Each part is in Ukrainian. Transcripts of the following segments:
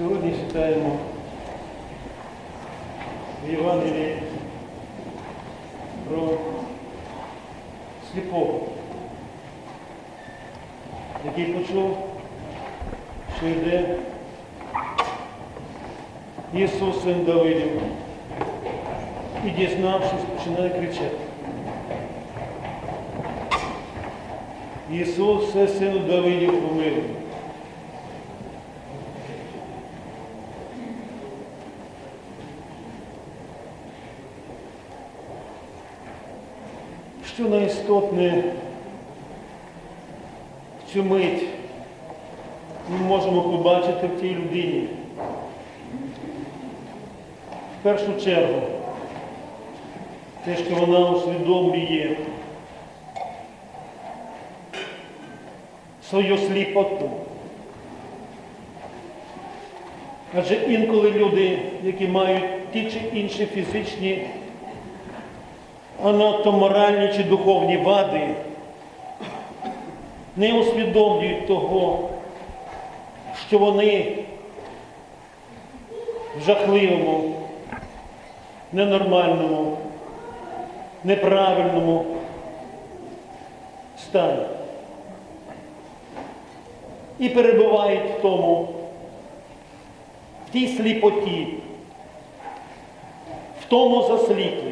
Сьогодні читаємо в Євангелії про сліпого, який почув, що йде Ісус син Давидів. І дізнавшись, починає кричати. Ісус, все сину Давидів, помилуй. Що найістотне в цю мить ми можемо побачити в тій людині? В першу чергу, те, що вона усвідомлює свою сліпоту. Адже інколи люди, які мають ті чи інші фізичні, а надто моральні чи духовні вади, не усвідомлюють того, що вони в жахливому, ненормальному, неправильному стані. І перебувають в тому, в тій сліпоті, в тому засліпленні.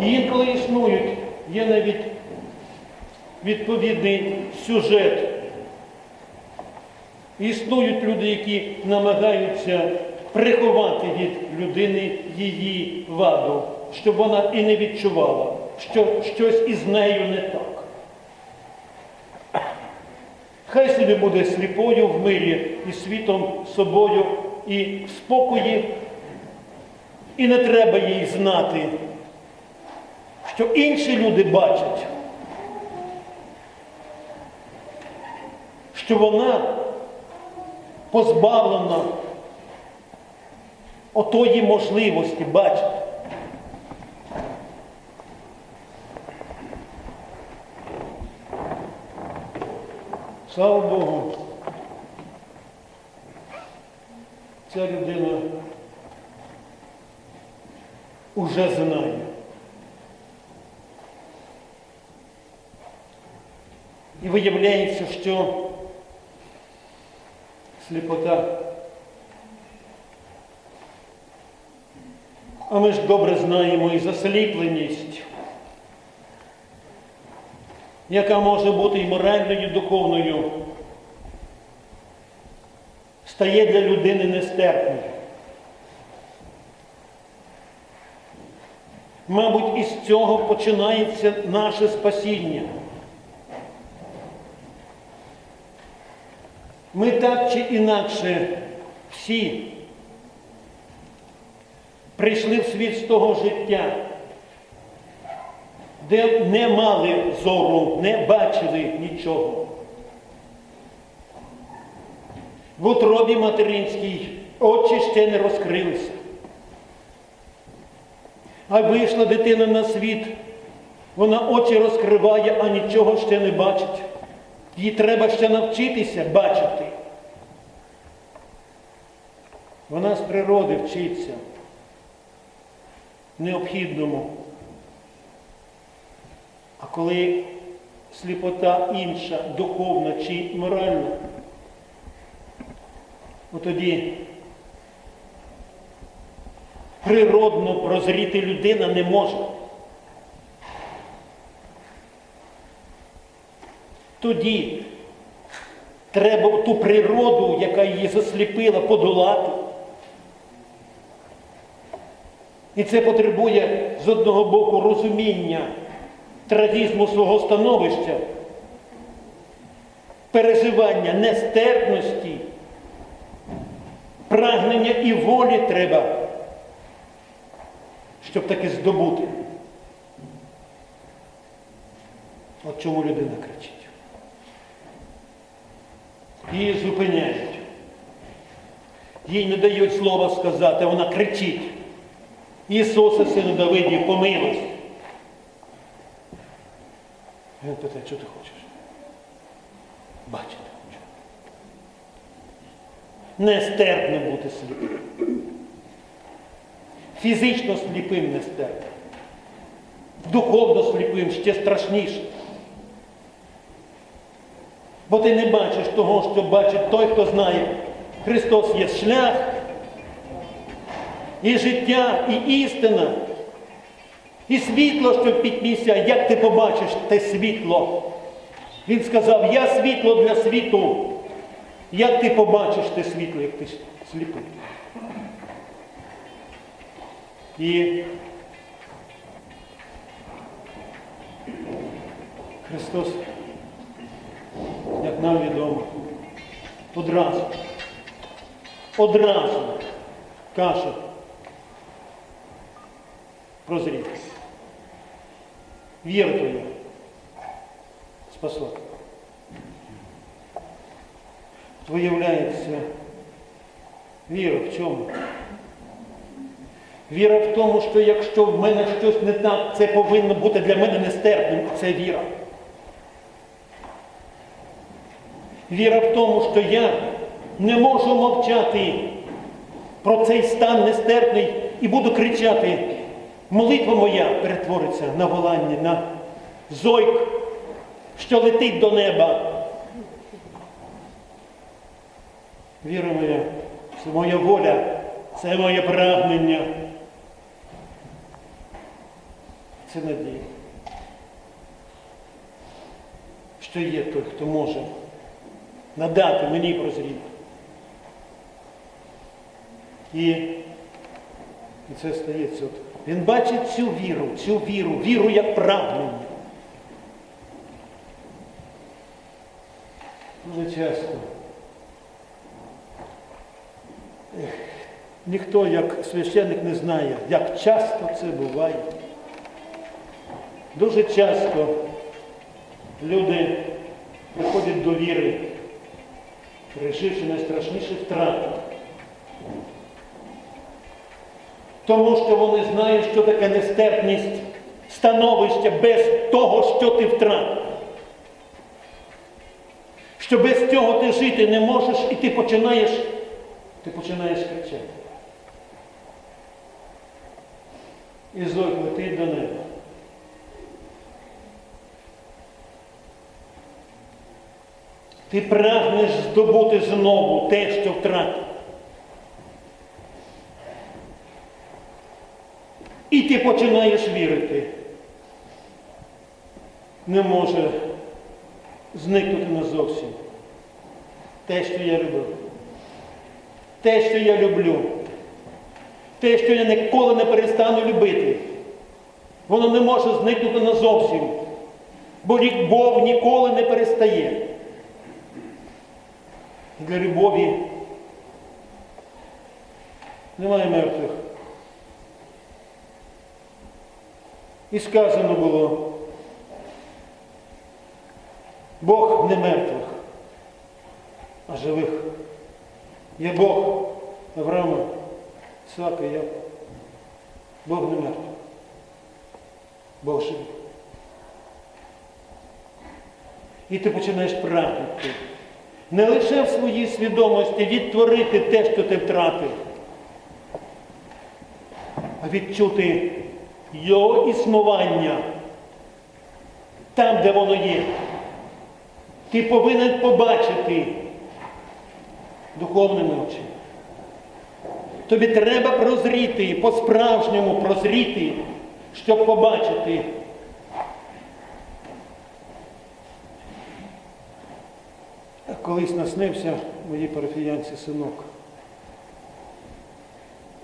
І інколи існують, є навіть відповідний сюжет. Існують люди, які намагаються приховати від людини її ваду, щоб вона і не відчувала, що щось із нею не так. Хай собі буде сліпою в мирі і світом собою, і в спокої, і не треба їй знати, що інші люди бачать, що вона позбавлена отої можливості бачити. Слава Богу, ця людина уже знає. І виявляється, що сліпота. А ми ж добре знаємо і засліпленість, яка може бути і моральною, і духовною, стає для людини нестерпною. Мабуть, із цього починається наше спасіння. Ми так чи інакше всі прийшли в світ з того життя, де не мали зору, не бачили нічого. В утробі материнській очі ще не розкрилися. А вийшла дитина на світ, вона очі розкриває, а нічого ще не бачить. Їй треба ще навчитися бачити. Вона з природи вчиться необхідному. А коли сліпота інша, духовна чи моральна, от тоді природно прозріти людина не може. Тоді треба ту природу, яка її засліпила, подолати. І це потребує з одного боку розуміння трагізму свого становища, переживання нестерпності, прагнення і волі треба, щоб таки здобути. От чому людина кричить. Її зупиняють. Їй не дають слова сказати, вона кричить. Ісусе, сину Давидів, помилуйся. Він питає, що ти хочеш? бачити хочу. Нестерпно бути сліпим. Фізично сліпим нестерпно. Духовно сліпим ще страшніше. Бо ти не бачиш того, що бачить той, хто знає. Христос є шлях, і життя, і істина, і світло, що в пітьміся. Як ти побачиш те світло? Він сказав, я світло для світу. Як ти побачиш те світло, як ти сліпий? І Христос, як нам відомо, одразу, одразу каже, прозріть. Віра твоя спасла. Виявляється, віра в чому? Віра в тому, що якщо в мене щось не так, це повинно бути для мене нестерпним, це віра. Віра в тому, що я не можу мовчати про цей стан нестерпний і буду кричати. Молитва моя перетвориться на волання, на зойк, що летить до неба. Віра моя, це моя воля, це моє прагнення. Це надія. Що є той, хто може надати мені прозріти. І, і це стається. Він бачить цю віру, цю віру, віру як прагнення. Дуже часто. Ніхто, як священник, не знає, як часто це буває. Дуже часто люди приходять до віри, переживши найстрашніші втрати. Тому що вони знають, що таке нестерпність становища без того, що ти втратив. Що без цього ти жити не можеш і ти починаєш, ти починаєш кричати. І зой до неба. Ти прагнеш здобути знову те, що втратив. І ти починаєш вірити. Не може зникнути назовсім. Те, що я люблю. Те, що я люблю. Те, що я ніколи не перестану любити. Воно не може зникнути назовсім. Бо любов ніколи не перестає. Для любові немає мертвих. І сказано було, Бог не мертвих, а живих. Є Бог Авраама, Ісака, я. Бог не мертвий. Бог живий. І ти починаєш прагнути. Не лише в своїй свідомості відтворити те, що ти втратив, а відчути його існування там, де воно є. Ти повинен побачити духовними очима. Тобі треба прозріти, по-справжньому прозріти, щоб побачити. Колись наснився моїй парафіянці синок.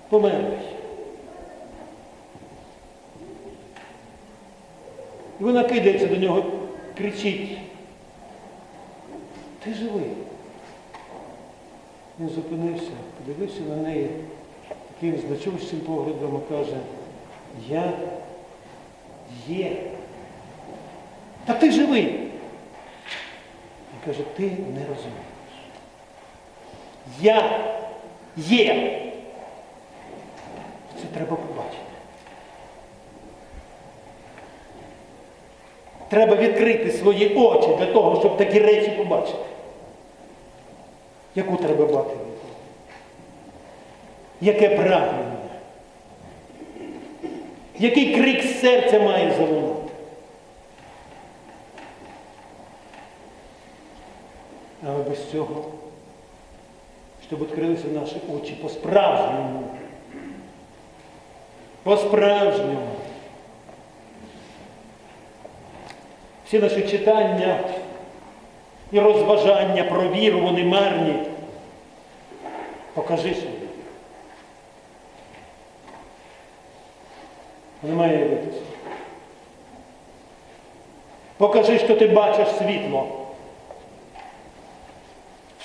Померлий. І вона кидається до нього, кричить. Ти живий. Він зупинився, подивився на неї таким значущим поглядом і каже, я є. Та ти живий. Каже, ти не розумієш. Я є. Це треба побачити. Треба відкрити свої очі для того, щоб такі речі побачити. яку треба бати. Яке прагнення? Який крик серця має залунати? Але без цього, щоб відкрилися наші очі по-справжньому. По-справжньому. Всі наші читання і розважання про віру, вони марні. Покажи собі. Не має явитися. Покажи, що ти бачиш світло.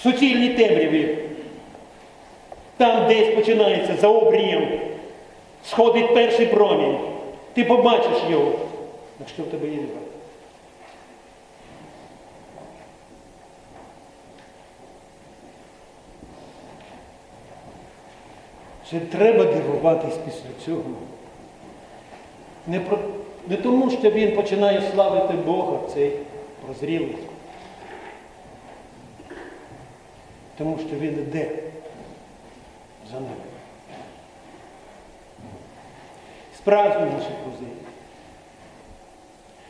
Суцільній темряві. Там десь починається за обрієм. Сходить перший промінь. Ти побачиш його, якщо в тебе є віра. Чи треба дивуватись після цього? Не, про, не тому, що він починає славити Бога, цей прозрілий. Тому що він іде за ним. Справжні наші друзі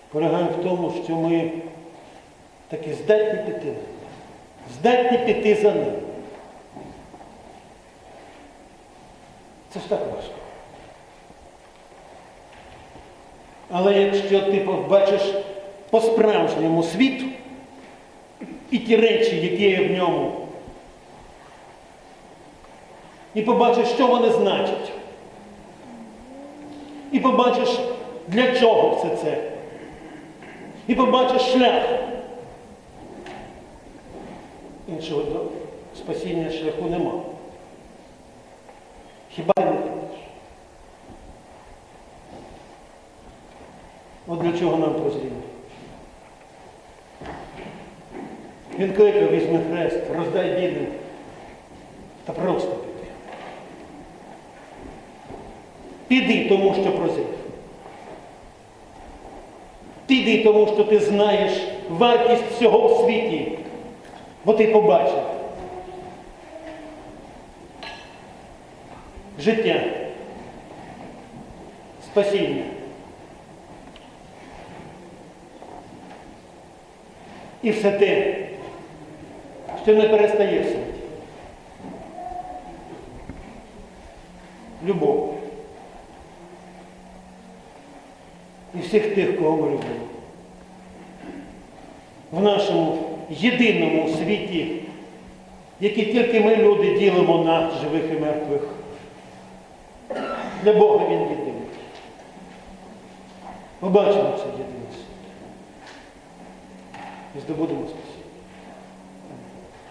полягає в тому, що ми таки здатні піти, здатні піти за ним. Це ж так важко. Але якщо ти побачиш по-справжньому світ і ті речі, які є в ньому, і побачиш, що вони значать, і побачиш, для чого все це, і побачиш шлях. Іншого спасіння шляху нема. Хіба не підеш? От для чого нам прозріння? Він кликав, візьми хрест, роздай бідним та просто піди. Тому, що прозрів. Піди тому, що ти знаєш вартість всього в світі, бо ти побачив. життя, спасіння. І все те, що не перестає в світі. Любов. І всіх тих, кого ми любимо. В нашому єдиному світі, який тільки ми люди ділимо на живих і мертвих. Для Бога він єдиний. Побачимо бачимо це єдиний світ. І здобудемо.